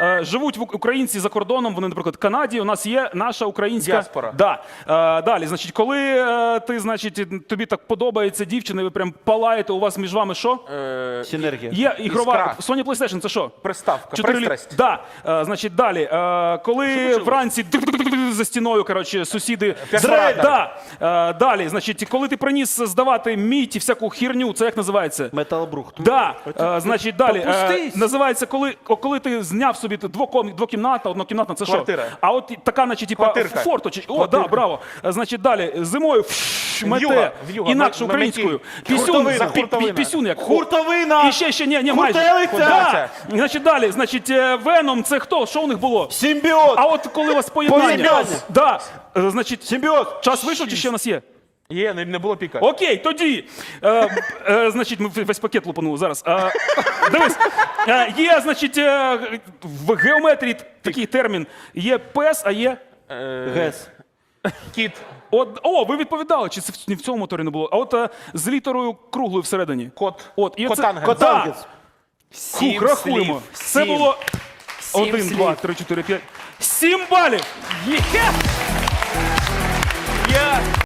Е, живуть в українці за кордоном. Вони, наприклад, в Канаді. У нас є наша українська Діаспора. Да. Е, далі, значить, коли е, ти, значить, тобі так подобається дівчина, ви прям палаєте, у вас між вами що? Е, Синергія. Є ігрова Іскра. Sony PlayStation, це що? Приставка, Чотири пристрасть. Да. Е, значить, далі. Е, коли вранці за стіною, коротше, сусіди. Перфоратор. Да. Е, далі, значить, коли ти приніс здавати мідь і всяку хірню, це як називається? Металобрухт. Да, е, значить, далі. Е, Попустись. називається, коли, коли ти зняв собі двоком, двокімната, однокімнатна, це Квартира. що? А от така, наче, типа, Квартирка. форто. чи- О, да, браво. Значить, далі. Зимою фш, мете, В'юга, в'юга, інакше на- на українською. меті. Пісюн, Хуртовина, за- пі- хуртовина. пісюн як. Хуртовина! І ще, ще, ні, ні, майже. Хуртелиця. Да. Значить, далі, значить, е, Веном, це хто? Що у них було? Симбіот! А от коли у вас поєднання. Поєднання. Да. Е, Значить, Симбіот! час вийшов чи ще в нас є? Є, не, не було піка. Окей, тоді. Е, е, значить, ми весь пакет лупанули зараз. Е, дивись, е, є, значить, е, в геометрії такий термін. Є пес, а є. Гес. Кіт, От, о, ви відповідали, чи це в- ні в цьому моторі не було. А от е, з літерою круглою всередині. кот, От, і це- котангенс. Котангенс. Да. Хух, рахуємо. слів. Це Сім. було Сім один, слів. два, три, чотири, п'ять. Сім балів! Є!